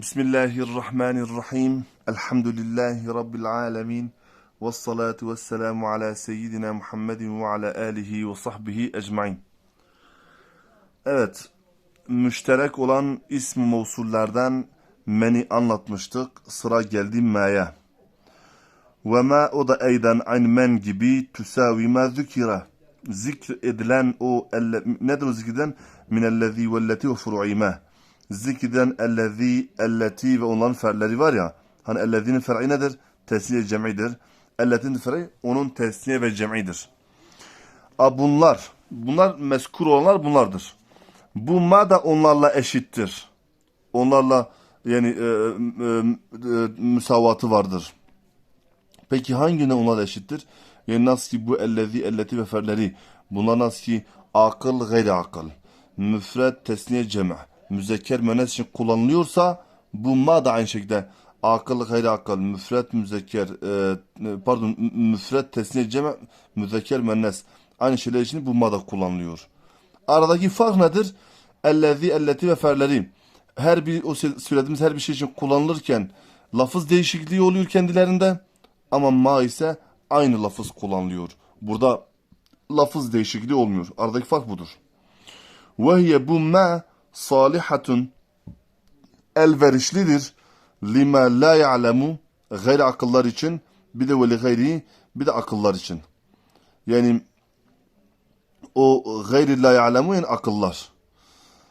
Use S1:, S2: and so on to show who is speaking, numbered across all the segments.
S1: Bismillahirrahmanirrahim. Elhamdülillahi Rabbil alemin. Ve salatu ve selamu ala seyyidina Muhammedin ve ala alihi ve sahbihi ecmain. Evet, müşterek olan ism mevsullerden meni anlatmıştık. Sıra geldi ma'ya. Ve ma o da eyden aynı men gibi tüsavi ma zükira. Zikr edilen o, elle, nedir o zikreden? Minellezi velleti ve furu'i ma. Zikreden ellezi, elleti ve onların ferleri var ya. Hani ellezinin fer'i nedir? Tesniye cem'idir. Elletinin fer'i onun tesniye ve cem'idir. A bunlar, bunlar meskur olanlar bunlardır. Bu ma da onlarla eşittir. Onlarla yani e, e, e, müsavatı vardır. Peki hangine onlarla eşittir? Yani nasıl ki bu ellezi, elleti ve ferleri. Bunlar nasıl ki akıl, gayri akıl. Müfred, tesniye, cem'i. Müzekker, müennes için kullanılıyorsa bu ma da aynı şekilde akıl, gayri akıl, müfred, müzekker, e, pardon müfred, tesniye, cem'i, müzekker, müennes. Aynı şeyler için bu ma da kullanılıyor. Aradaki fark nedir? Ellezi, elleti ve ferleri. Her bir o söylediğimiz her bir şey için kullanılırken lafız değişikliği oluyor kendilerinde. Ama ma ise aynı lafız kullanılıyor. Burada lafız değişikliği olmuyor. Aradaki fark budur. Ve hiye bu ma salihatun elverişlidir lima la ya'lemu gayri akıllar için bir de veli gayri bir de akıllar için. Yani o gayri la ya'lemu yani akıllar.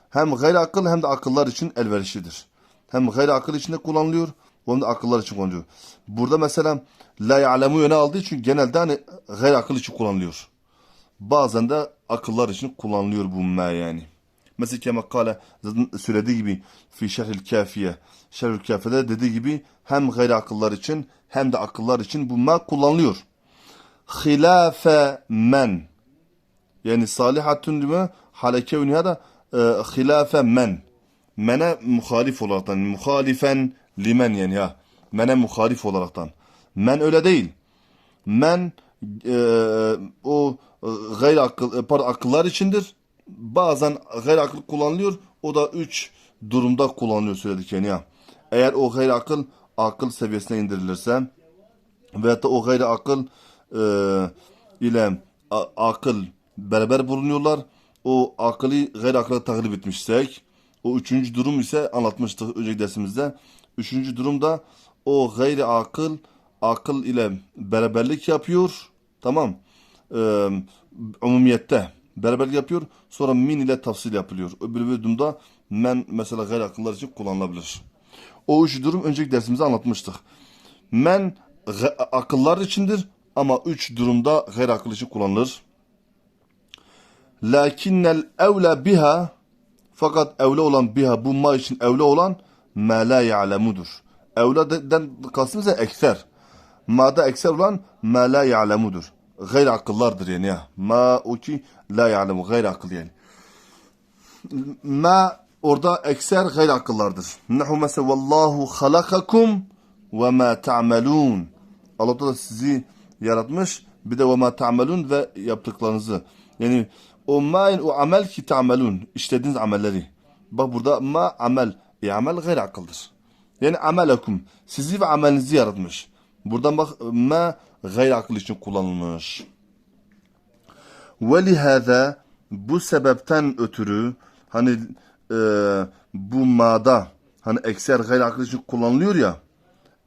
S1: Hem gayri akıl hem de akıllar için elverişlidir. Hem gayri akıl için de kullanılıyor hem de akıllar için kullanılıyor. Burada mesela la ya'lemu yöne aldığı için genelde hani gayri akıl için kullanılıyor. Bazen de akıllar için kullanılıyor bu ma yani. Mesela kema kale zaten söylediği gibi fi şerhil kafiye. Şerhil kafiyede dediği gibi hem gayri akıllar için hem de akıllar için bu ma kullanılıyor. Hilafe men yani salihatun dime haleke da e, hilafe men. Mene muhalif olaraktan. Muhalifen limen yani ya. Mene muhalif olaraktan. Men öyle değil. Men e, o e, gayri akıl, e, pardon, akıllar içindir. Bazen gayri akıl kullanılıyor. O da üç durumda kullanılıyor söyledik yani ya. Eğer o gayri akıl akıl seviyesine indirilirse veyahut da o gayri akıl e, ile a, akıl beraber bulunuyorlar. O akıllı gayri akıla taklip etmişsek o üçüncü durum ise anlatmıştık önceki dersimizde. Üçüncü durumda o gayri akıl akıl ile beraberlik yapıyor. Tamam. Ee, umumiyette beraberlik yapıyor. Sonra min ile tafsil yapılıyor. Öbür bir durumda men mesela gayri akıllar için kullanılabilir. O üç durum önceki dersimizde anlatmıştık. Men akıllar içindir ama üç durumda gayri akıl için kullanılır. Lakinnel evle biha fakat evle olan biha bu ma için evle olan ma la ya'lemudur. Evleden kastım ise ekser. Ma'da ekser olan ma la ya'lemudur. Gayri akıllardır yani ya. Ma o ki la ya'lemu gayri akıl yani. Ma orada ekser gayri akıllardır. Nahu mesela vallahu halakakum ve ma ta'melun. Allah da sizi yaratmış bir de ve ma ta'melun ve yaptıklarınızı. Yani o ma o amel ki ta'melun işlediğiniz amelleri. Bak burada ma amel. E amel gayri akıldır. Yani amelekum sizi ve amelinizi yaratmış. Buradan bak ma gayri akıl için kullanılmış. Ve lihâzâ bu sebepten ötürü hani e, bu ma'da hani ekser gayri akıl için kullanılıyor ya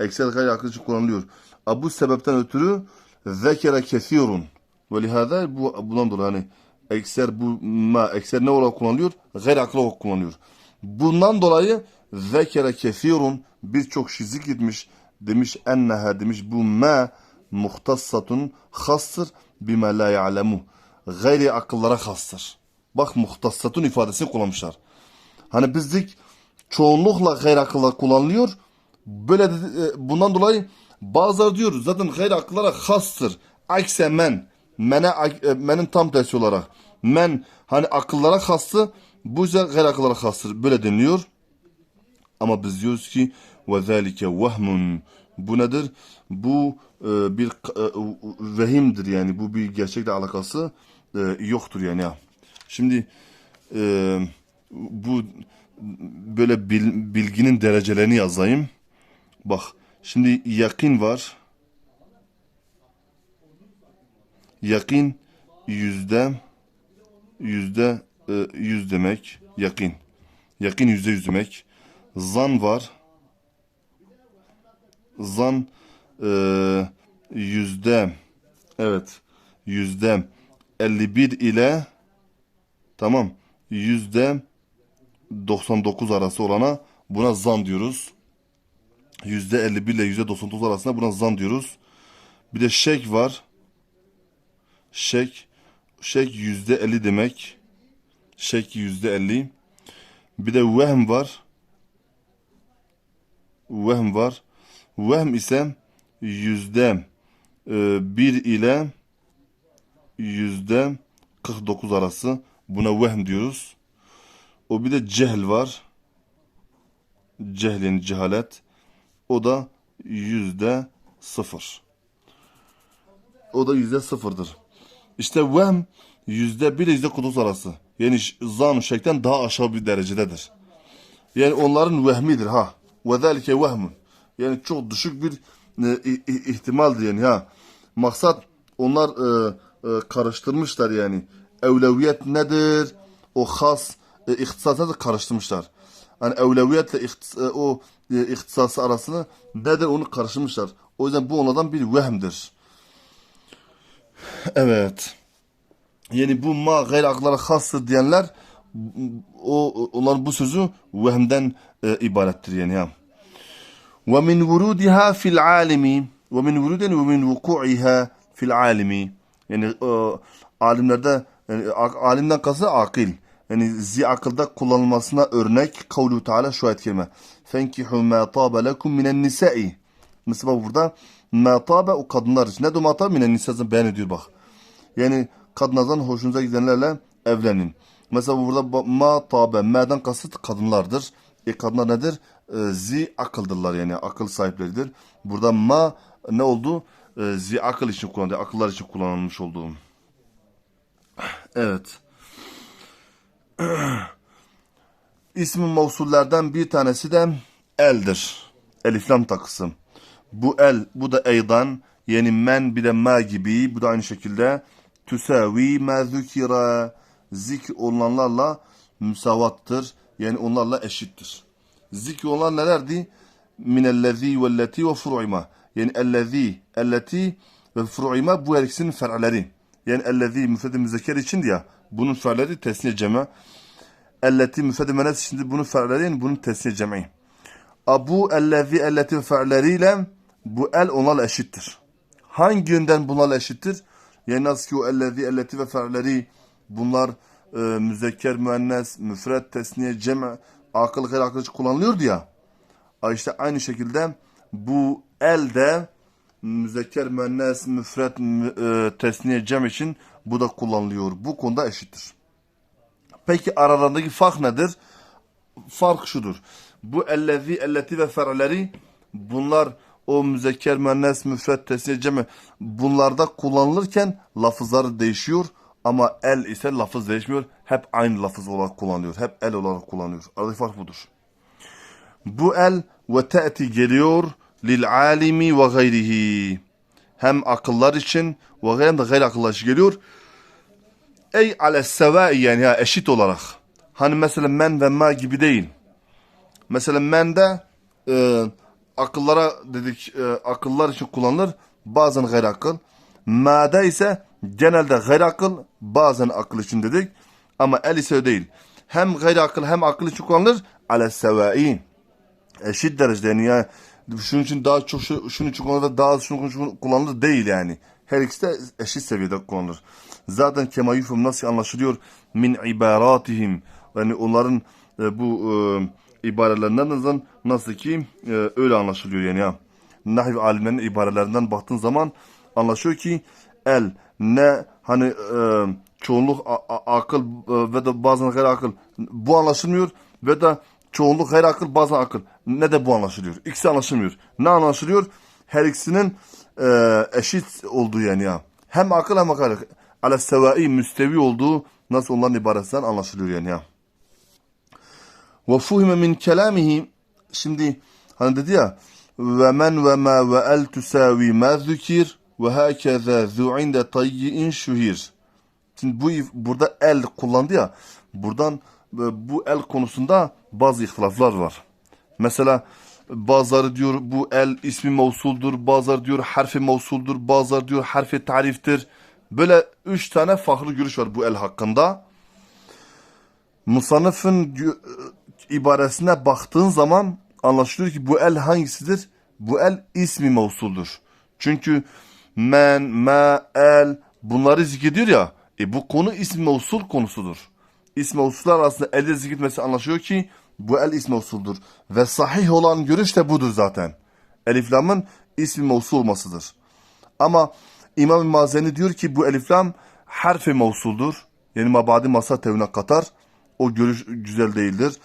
S1: ekser gayri akıl için kullanılıyor. A, bu sebepten ötürü zekere kesirun. Ve lihâzâ bu, bundan dolayı hani ekser bu ma ekser ne olarak kullanılıyor? Gayri akıl olarak kullanılıyor. Bundan dolayı zekere kesirun birçok şey zikretmiş demiş enneha demiş bu ma muhtassatun hastır bima la ya'lemu. Gayri akıllara hastır. Bak muhtassatun ifadesini kullanmışlar. Hani bizlik çoğunlukla gayri akıllar kullanılıyor. Böyle de, bundan dolayı bazıları diyor zaten gayri akıllara hastır. Akse men. Mene, menin tam tersi olarak. Men hani akıllara hastı. Bu yüzden gayri akıllara hastır. Böyle deniliyor. Ama biz diyoruz ki ve zâlike vehmun. Bu nedir? Bu e, bir e, vehimdir yani. Bu bir gerçekle alakası e, yoktur yani. Ya. Şimdi e, bu böyle bil- bilginin derecelerini yazayım. Bak şimdi yakin var. Yakin yüzde yüzde e, yüz demek. Yakin. Yakin yüzde yüz demek. Zan var. Zan e, yüzde evet yüzde 51 ile tamam yüzde 99 arası olana buna zan diyoruz. Yüzde 51 ile yüzde 99 arasında buna zan diyoruz. Bir de şek var. Şek. Şek yüzde 50 demek. Şek yüzde 50. Bir de vehm var. Vehm var. Vehm ise yüzde e, 1 ile yüzde 49 arası. Buna vehm diyoruz. O bir de cehl var. Cehl yani cehalet. O da yüzde sıfır. O da yüzde sıfırdır. İşte vehm yüzde bir ile yüzde kuduz arası. Yani zan şekten daha aşağı bir derecededir. Yani onların vehmidir ha. Ve zelike vehmun. Yani çok düşük bir e, ihtimaldir yani ha. Maksat onlar e, e, karıştırmışlar yani. Evleviyet nedir? O has e, ihtisasa da karıştırmışlar. Yani evleviyetle ihtis- e, o e, ihtisası arasını nedir onu karıştırmışlar. O yüzden bu onlardan bir vehmdir. Evet. Yani bu ma gayr aklara hastır diyenler o onların bu sözü vehmden e, ibarettir yani ya. Fil alimi ve min vuruden ve min vuku'iha fil alimi. Yani e, alimlerde yani, alimden kastı akil. Yani zi akılda kullanılmasına örnek kavlu Teala şu ayet kelime. Fenkihu ma tabe lekum minen nisa'i. Mesela burada ma tabe o kadınlar için. Ne de ma tabe minen nisa'dan beyan ediyor bak. Yani kadınlardan hoşunuza gidenlerle evlenin. Mesela burada ma tabe ma'dan kasıt kadınlardır. E kadınlar nedir? E, zi akıldırlar yani akıl sahipleridir. Burada ma ne oldu? E, zi akıl için kullanıldı. Akıllar için kullanılmış olduğu. Evet. İsmi mevsullerden bir tanesi de eldir. Eliflam takısı. Bu el, bu da eydan. Yani men bir de ma gibi. Bu da aynı şekilde tüsavi ma zükira. Zikr olunanlarla müsavattır. Yani onlarla eşittir. Zikr olan nelerdi? Minellezi velleti ve furu'ima. Yani ellezi, elleti ve furu'ima bu her ikisinin fer'leri. Yani ellezi müfredi müzekker için ya. Bunun fer'leri tesniye cema. Elleti müfredi menes şimdi bunun fer'leri yani bunun tesniye cem'i. Abu ellezi elleti ve fer'leriyle bu el onlarla eşittir. Hangi yönden bunlarla eşittir? Yani nasıl ki o ellezi elleti ve fer'leri bunlar e, müzekker müennes, müfred, tesniye, cem, akıl, gayr akıl kullanılıyordu ya. İşte aynı şekilde bu el de müzekker, müennes, müfred, mü- e, tesniye, cem için bu da kullanılıyor. Bu konuda eşittir. Peki aralarındaki fark nedir? Fark şudur. Bu ellezi, elleti ve fer'leri bunlar o müzekker, müennes, müfred, tesniye, cem bunlarda kullanılırken lafızları değişiyor ama el ise lafız değişmiyor. Hep aynı lafız olarak kullanılıyor. Hep el olarak kullanıyor. Aradaki fark budur. Bu el ve te'ti geliyor lil alimi ve gayrihi. Hem akıllar için ve gayri hem de gayri akıllar için geliyor. Ey ale sevai yani ya eşit olarak. Hani mesela men ve ma gibi değil. Mesela mende e, akıllara dedik e, akıllar için kullanılır. Bazen gayri akıl. Ma'da ise genelde gayri akıl bazen akıl için dedik. Ama el ise değil. Hem gayri akıl hem akıl için kullanılır. Ale sevai eşit derecede yani ya şunun için daha çok şu, şunun için kullanılır daha az için kullanılır değil yani. Her ikisi de eşit seviyede kullanılır. Zaten kema yufum nasıl anlaşılıyor min ibaratihim yani onların e, bu e, ibarelerinden nasıl ki e, öyle anlaşılıyor yani ya. Nahiv alimlerinin ibarelerinden baktığın zaman anlaşıyor ki el ne hani e, çoğunluk a- a- akıl e, ve de bazen gayri akıl bu anlaşılmıyor ve de çoğunluk gayri akıl bazen akıl ne de bu anlaşılıyor. İkisi anlaşılmıyor. Ne anlaşılıyor? Her ikisinin e, eşit olduğu yani ya. Hem akıl hem akıl. Ale sevai müstevi olduğu nasıl onların ibaresinden anlaşılıyor yani ya. Ve fuhime min kelamihi şimdi hani dedi ya ve men ve ma ve el tusavi ma zükir ve hakeza zu inde tayyi'in şuhir. Şimdi bu burada el kullandı ya buradan e, bu el konusunda bazı ihtilaflar var. Mesela bazıları diyor bu el ismi mevsuldur, bazıları diyor harfi mevsuldur, bazıları diyor harfi tariftir. Böyle üç tane farklı görüş var bu el hakkında. Musannıfın gö- e, ibaresine baktığın zaman anlaşılıyor ki bu el hangisidir? Bu el ismi mevsuldur. Çünkü men, ma, el bunları zikrediyor ya. E bu konu ismi mevsul konusudur. İsmi mevsullar arasında elde zikretmesi anlaşılıyor ki bu el ismi mevsuldur. Ve sahih olan görüş de budur zaten. Elif lamın ismi mevsul olmasıdır. Ama İmam Mazeni diyor ki bu elif lam harfi mevsuldur. Yani mabadi masa tevne katar. O görüş güzel değildir.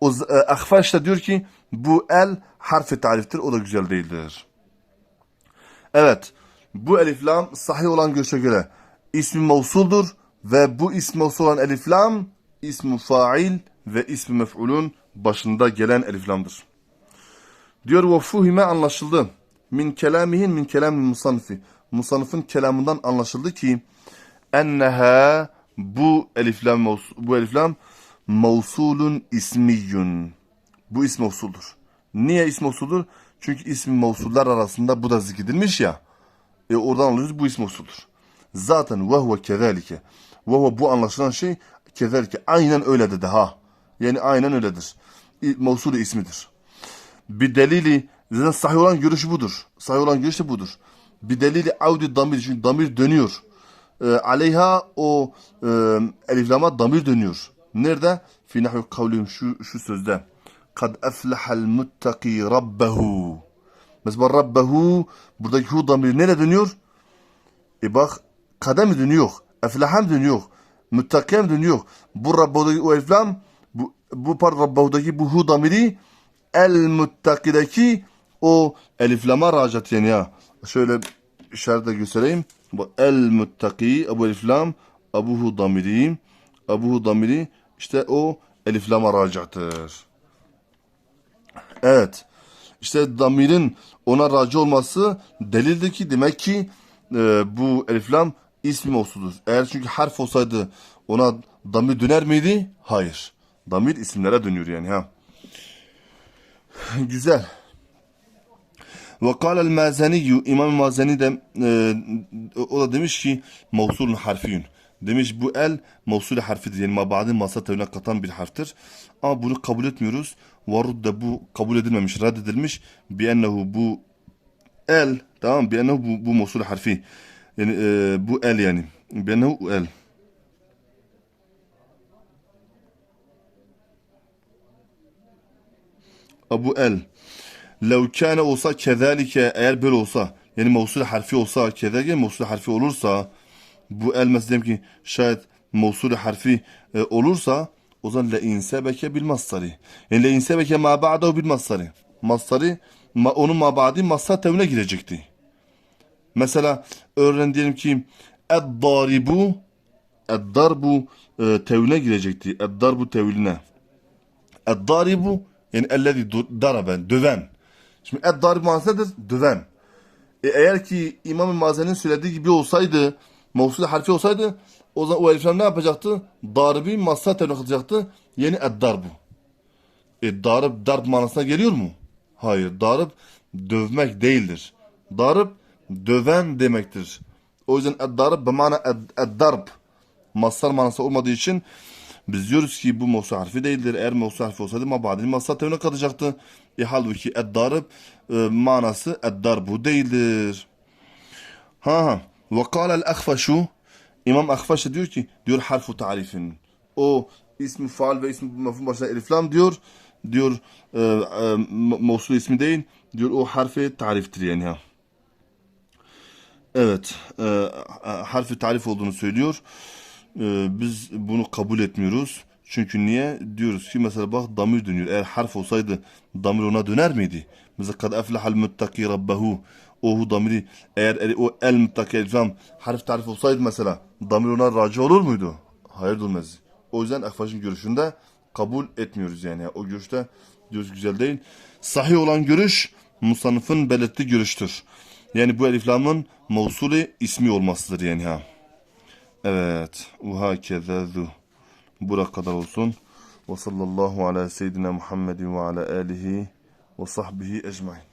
S1: O e, Ahfaş da diyor ki bu el harfi tariftir. O da güzel değildir. Evet. Bu elif lam sahih olan görüşe göre ismi mevsuldur ve bu ismi mevsul olan elif lam ismi fail ve ismi mef'ulun başında gelen elif lamdır. Diyor ve fuhime anlaşıldı. Min kelamihin min kelamil musannifi. Musannifin kelamından anlaşıldı ki enneha bu eliflam bu eliflam mevsulun ismiyyun. Bu ism mevsuldur. Niye ism mevsuldur? Çünkü ismi mevsullar arasında bu da zikredilmiş ya. E oradan anlıyoruz bu ism mevsuldur. Zaten ve huve kezalike. Ve bu anlaşılan şey kezalike. Aynen öyle dedi ha. Yani aynen öyledir. Mevsulü ismidir. Bir delili zaten sahih olan görüşü budur. Sahih olan görüş de budur. Bir delili avdi damir çünkü damir dönüyor. E, aleyha o e, eliflama damir dönüyor. Nerede? Fi nahvi kavlihim şu, şu sözde. Kad eflehal muttaki rabbehu. Mesela rabbehu buradaki hu damir nereye dönüyor? E bak kada mı dönüyor? Eflaha mı dönüyor? Muttakiye mi dönüyor? Bu Rabbu'daki o eflam bu, bu par Rabbu'daki bu hu damiri el muttakideki o eliflama racat yani ya. Şöyle işaretle göstereyim. Bu el muttaki Ebu eliflam Ebu hu damiri Ebu hu damiri işte o eliflama racattır. Evet. İşte damirin ona raci olması delildir ki demek ki e, bu eliflam ismi mevsudur. Eğer çünkü harf olsaydı ona damir döner miydi? Hayır. Damir isimlere dönüyor yani ha. Güzel. Ve kâlel mazeniyyü İmam Mazeni de e, o da demiş ki mevsulun harfiyün. Demiş bu el mevsul harfidir. Yani mabadi masa tevne katan bir harftir. Ama bunu kabul etmiyoruz. Varudda bu kabul edilmemiş, reddedilmiş. Bi ennehu bu el tamam bi ennehu bu, bu mevsul harfi. Yani e, bu el yani. Bi ennehu el. Abu el. Lev kâne olsa kezalike eğer böyle olsa yani mevsul harfi olsa kezalike mevsul harfi olursa bu el mesela ki şayet mevsul harfi e, olursa o zaman le insebeke bil masari. Yani le insebeke ma ba'dahu bil masari. Masari ma, onun ma ba'di masar tevne girecekti. Mesela örneğin diyelim ki ed-daribu ed-darbu e, tevne girecekti. Ed-darbu tevline. Ed-daribu yani ellezi daraben, döven. Şimdi ed-darib manası nedir? Döven. E, eğer ki İmam-ı Mazen'in söylediği gibi olsaydı, mevsul harfi olsaydı, o zaman o eliflam ne yapacaktı? Darbi masa tevne kılacaktı. Yeni ed-darbu. E, darb, darb manasına geliyor mu? Hayır. Darb dövmek değildir. Darb döven demektir. O yüzden ed-darb be mana ed- ed-darb. Masar manası olmadığı için biz diyoruz ki bu mevsu harfi değildir. Eğer mevsu harfi olsaydı mabadil masa tevne kalacaktı. E halbuki ed-darb e, manası ed-darbu değildir. Ha ha. Ve kâlel akfaşu İmam Akfaş da diyor ki diyor harfu tarifin. O ismi faal ve ismi mefhum başına eliflam diyor. Diyor e, e, mevsul ismi değil. Diyor o harfi tariftir yani ha. Evet. E, e, harfi tarif olduğunu söylüyor. E, biz bunu kabul etmiyoruz. Çünkü niye? Diyoruz ki mesela bak damir dönüyor. Eğer harf olsaydı damir ona döner miydi? Mesela kad eflehal muttaki rabbehu. Ohu damiri eğer o el elfam harf tarif olsaydı mesela damir ona raci olur muydu? Hayır durmaz. O yüzden Akfaş'ın görüşünde kabul etmiyoruz yani. O görüşte diyoruz güzel değil. Sahih olan görüş Musannıf'ın belirttiği görüştür. Yani bu eliflamın mevsuli ismi olmasıdır yani ha. Evet. Uha kezazu. Bura kadar olsun. Ve sallallahu ala seyyidina Muhammedin ve ala alihi ve sahbihi ecmain.